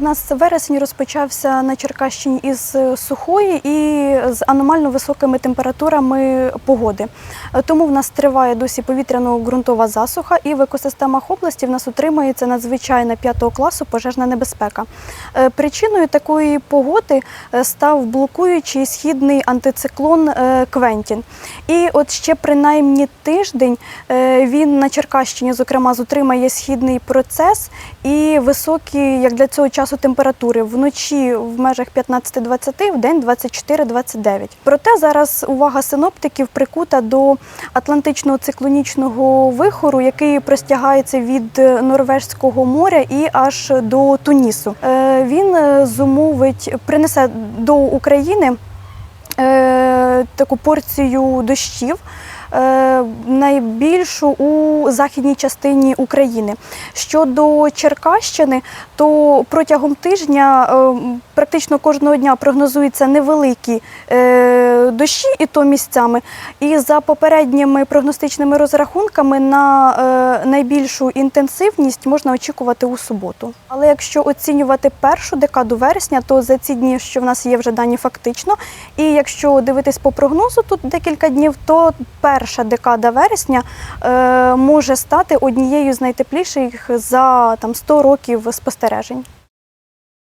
в нас вересень розпочався на Черкащині із сухої і з аномально високими температурами погоди. Е, Тому в нас триває досі повітряно-ґрунтова засуха, і в екосистемах області в нас утримується надзвичайна п'ятого класу пожежна небезпека. Е, Причиною такої погоди е, став блокуючий східний антициклон е, Квентін. І от ще принаймні тиждень е, він на Черкащині, зокрема, зутримає східний процес і високі, як для цього часу, температури вночі в межах 15-20, в день 24-29. Проте зараз увага синоптиків прикута до атлантичного циклонічного вихору, який простягається від е, Норвежського моря і аж до Тунісу. Е, Він е, зумовить, принесе до України таку порцію дощів. Е, Найбільшу у західній частині України. Щодо Черкащини, то протягом тижня е, практично кожного дня прогнозуються невеликі е, дощі, і то місцями. І за попередніми прогностичними розрахунками на е, найбільшу інтенсивність можна очікувати у суботу. Але якщо оцінювати першу декаду вересня, то за ці дні, що в нас є вже дані фактично, і якщо дивитись по прогнозу тут декілька днів, то перша декада вересня е, може стати однією з найтепліших за там 100 років спостережень.